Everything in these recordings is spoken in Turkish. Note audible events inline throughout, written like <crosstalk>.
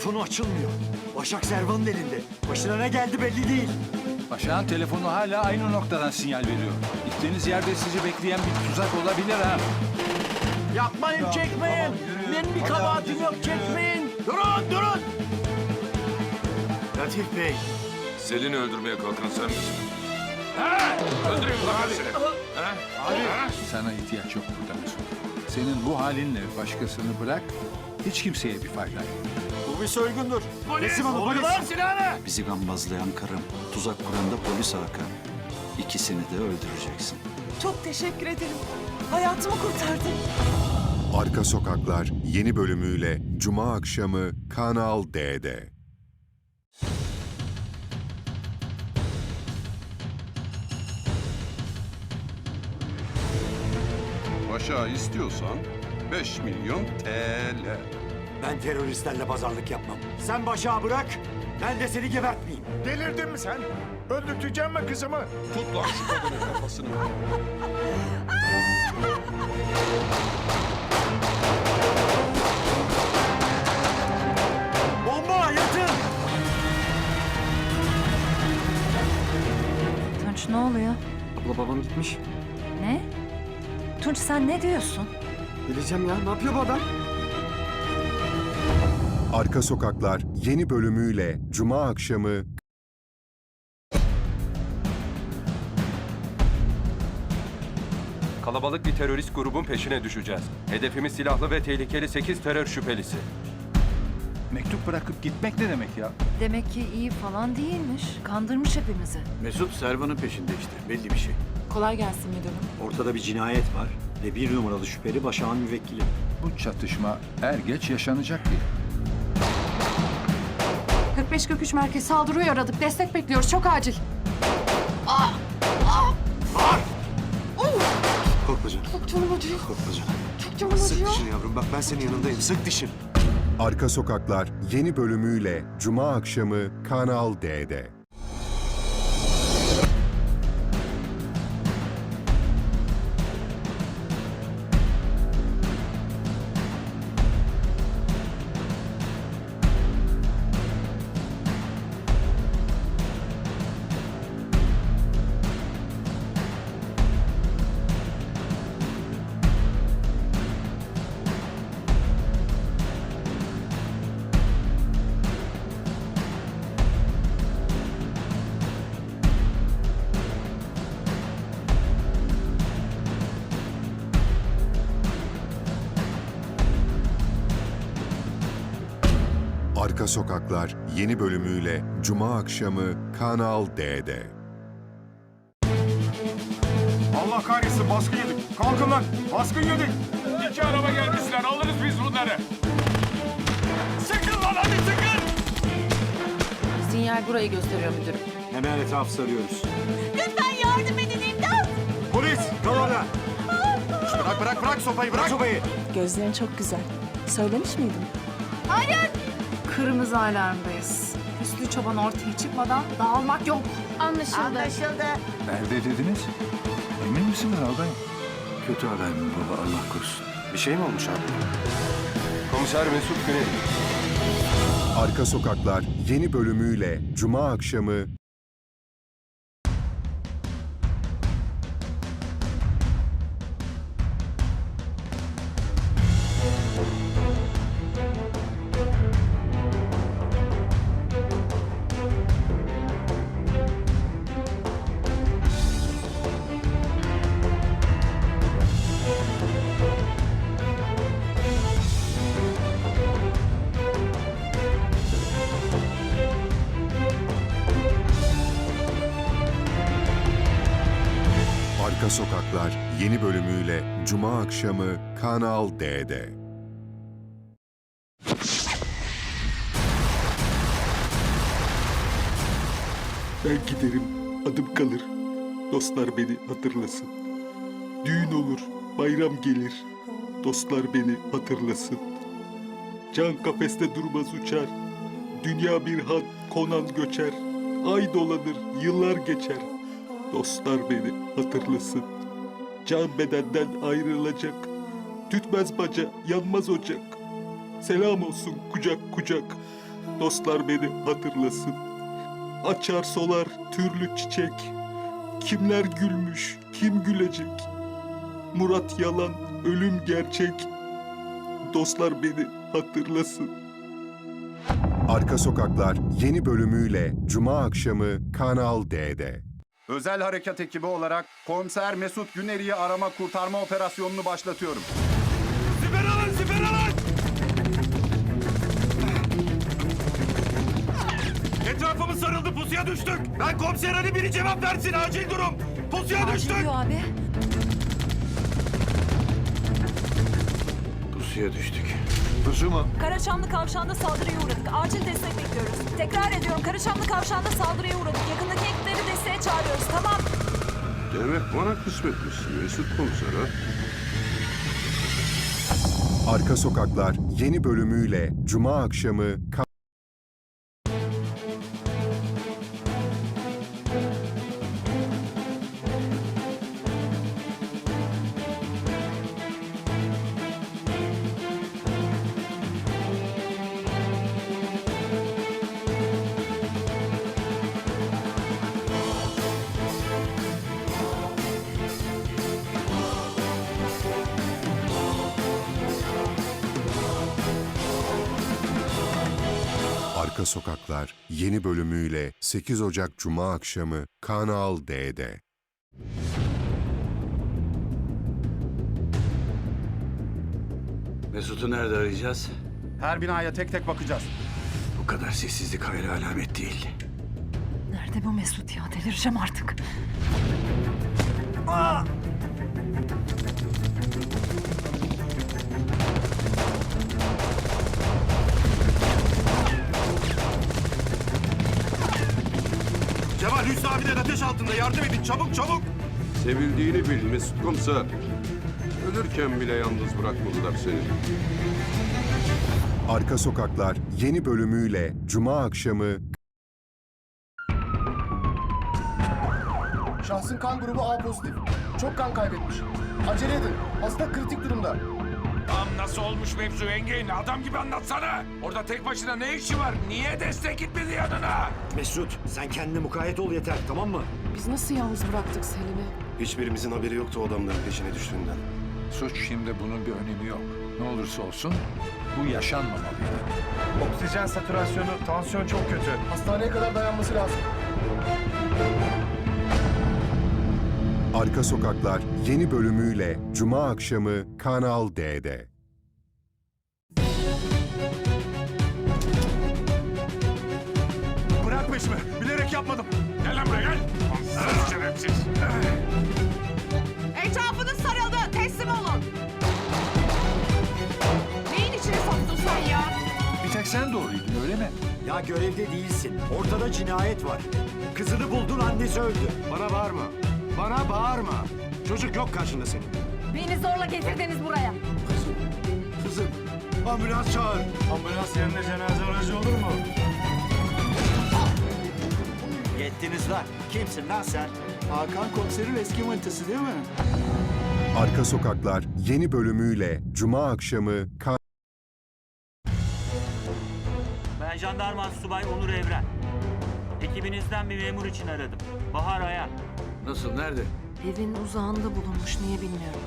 Telefonu açılmıyor. Başak Servan'ın elinde. Başına ne geldi belli değil. Başak'ın telefonu hala aynı noktadan sinyal veriyor. Gittiğiniz yerde sizi bekleyen bir tuzak olabilir ha. Yapmayın çekmeyin. Benim bir kabahatim yok çekmeyin. Durun durun. Latif Bey. Selin'i öldürmeye kalkan sen misin? Ha? Öldüreyim lan ben seni. Ha? Sana ihtiyaç yok burada Mesut. Senin bu halinle başkasını bırak, hiç kimseye bir fayda yok. Bu bir soygundur. Resim alın polis. silahını! Bizi gambazlayan karım, tuzak kuran da polis Hakan. İkisini de öldüreceksin. Çok teşekkür ederim. Hayatımı kurtardın. Arka Sokaklar yeni bölümüyle Cuma akşamı Kanal D'de. Başa istiyorsan 5 milyon TL. Ben teröristlerle pazarlık yapmam. Sen başa bırak. Ben de seni gebertmeyeyim. Delirdin mi sen? Öldürteceğim mi kızımı? Tut lan şu kadının kafasını. <laughs> Bomba yatın. Tunç ne oluyor? Abla babam gitmiş. Ne? Tunç sen ne diyorsun? Bileceğim ya. Ne yapıyor bu adam? Arka Sokaklar yeni bölümüyle Cuma akşamı Kalabalık bir terörist grubun peşine düşeceğiz. Hedefimiz silahlı ve tehlikeli 8 terör şüphelisi. Mektup bırakıp gitmek ne demek ya? Demek ki iyi falan değilmiş. Kandırmış hepimizi. Mesut Servan'ın peşinde işte, belli bir şey. Kolay gelsin müdürüm. Ortada bir cinayet var ve bir numaralı şüpheli Başak'ın müvekkili. Bu çatışma er geç yaşanacak diye. 45-43 merkez saldırıyor aradık. Destek bekliyoruz. Çok acil. Korkma canım, Çok canım acıyor. korkma canım. Çok canım Sık acıyor. dişini yavrum, bak ben senin yanındayım. Sık dişini. Arka Sokaklar yeni bölümüyle Cuma akşamı Kanal D'de. Arka Sokaklar yeni bölümüyle Cuma akşamı Kanal D'de. Allah kahretsin, baskın yedik. Kalkın lan, baskın yedik. İki araba gelmişler. Alırız biz bunları. Sıkın lan hadi sıkın! Sinyal burayı gösteriyor müdürüm. Hemen etrafı sarıyoruz. Lütfen yardım edin imdat! Polis kal orada. Bırak, bırak, bırak sopayı, Bırak sobayı. Gözlerin çok güzel. Söylemiş miydim? Kırmızı alarmdayız. Hüsnü Çoban ortaya çıkmadan dağılmak yok. Anlaşıldı. Nerede dediniz? Emin misiniz albayım? Kötü haber mi baba, Allah korusun. Bir şey mi olmuş abi? Komiser Mesut Güney. Arka Sokaklar yeni bölümüyle Cuma akşamı Cuma akşamı Kanal D'de. Ben giderim, adım kalır. Dostlar beni hatırlasın. Düğün olur, bayram gelir. Dostlar beni hatırlasın. Can kafeste durmaz uçar. Dünya bir han konan göçer. Ay dolanır, yıllar geçer. Dostlar beni hatırlasın. Can bedenden ayrılacak. Tütmez baca, yanmaz ocak. Selam olsun kucak kucak. Dostlar beni hatırlasın. Açar solar türlü çiçek. Kimler gülmüş, kim gülecek? Murat yalan, ölüm gerçek. Dostlar beni hatırlasın. Arka Sokaklar yeni bölümüyle Cuma akşamı Kanal D'de. Özel harekat ekibi olarak komiser Mesut Güneri'yi arama kurtarma operasyonunu başlatıyorum. Siper alın, siper alın! Etrafımız sarıldı, pusuya düştük. Ben komiser Ali biri cevap versin, acil durum. Pusuya düştük. Diyor abi. Pusuya düştük. Karaçamlı kavşağında saldırıya uğradık. Acil destek bekliyoruz. Tekrar ediyorum. Karaçamlı kavşağında saldırıya uğradık. Yakındaki çağırıyoruz. Tamam. Demek bana kısmetmiş Mesut komiser ha? Arka Sokaklar yeni bölümüyle Cuma akşamı Arka Sokaklar yeni bölümüyle 8 Ocak Cuma akşamı Kanal D'de. Mesut'u nerede arayacağız? Her binaya tek tek bakacağız. Bu kadar sessizlik hayra alamet değil. Nerede bu Mesut ya? Delireceğim artık. Cemal Hüsnü abiler ateş altında, yardım edin, çabuk çabuk. Sevildiğini bil Mesut komiser. Ölürken bile yalnız bırakmadılar seni. Arka Sokaklar yeni bölümüyle Cuma akşamı Şahsın kan grubu A pozitif. Çok kan kaybetmiş. Acele edin. Hasta kritik durumda. Tam nasıl olmuş mevzu Engin? Adam gibi anlatsana. Orada tek başına ne işi var? Niye destek gitmedi yanına? Mesut, sen kendine mukayyet ol yeter, tamam mı? Biz nasıl yalnız bıraktık Selim'i? Hiçbirimizin haberi yoktu o adamların peşine düştüğünden. Suç şimdi bunun bir önemi yok. Ne olursa olsun bu yaşanmamalıydı. Oksijen satürasyonu, tansiyon çok kötü. Hastaneye kadar dayanması lazım. Arka Sokaklar yeni bölümüyle Cuma akşamı Kanal D'de. Bırak peşimi, bilerek yapmadım. Gel lan buraya gel. Ansız şerefsiz. Etrafınız sarıldı. Teslim olun. Neyin içine soktun sen ya? Bir tek sen doğruydun öyle mi? Ya görevde değilsin. Ortada cinayet var. Kızını buldun, annesi öldü. Bana bağırma. Bana bağırma. Çocuk yok karşında senin. Beni zorla getirdiniz buraya. Kızım, ambulans çağır. Ambulans yerine cenaze aracı olur mu? Yettiniz lan. Kimsin lan sen? Hakan komiserin eski manitası değil mi? Arka Sokaklar yeni bölümüyle Cuma akşamı Ben jandarma subay Onur Evren. Ekibinizden bir memur için aradım. Bahar Ayan. Nasıl, nerede? Evin uzağında bulunmuş niye bilmiyorum.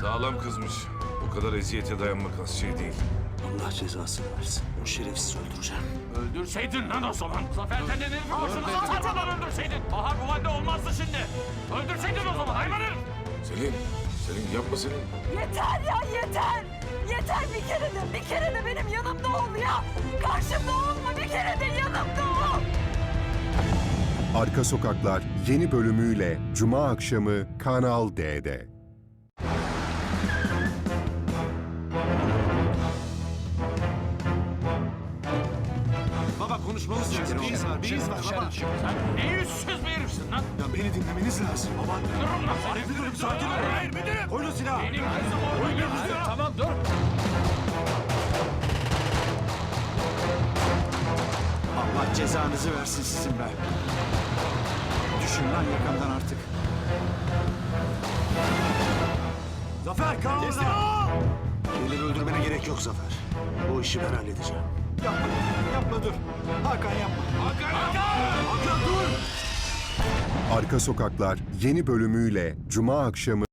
Sağlam kızmış. Bu kadar eziyete dayanmak az şey değil. Allah cezasını versin. O şerefsiz öldüreceğim. Öldürseydin lan o zaman. Zafer ne yapıyorsun? Zafer öldürseydin. Bahar bu halde olmazdı şimdi. Öldürseydin o zaman hayvanı. Selin, Selin yapma Selin. Yeter ya yeter. Yeter bir kere de bir kere de benim yanımda ol ya. Karşımda olma bir kere de yanımda ol. Arka Sokaklar yeni bölümüyle Cuma akşamı Kanal D'de. Baba konuşmamız lazım. Bir iz var, bir iz var baba. Ne yüzsüz bir herifsin lan. Ya beni dinlemeniz lazım. Baba. Durum lan seni. Müdürüm sakin olun. Hayır müdürüm. Koyun silahı. Benim kızım orada görüşüyor. Tamam dur. Allah cezanızı versin sizin be. Düşün lan yakamdan artık. Zafer kal orada. Birileri öldürmene gerek yok Zafer. Bu işi ben halledeceğim. Yapma, yapma dur. Hakan yapma. Arka Sokaklar yeni bölümüyle Cuma akşamı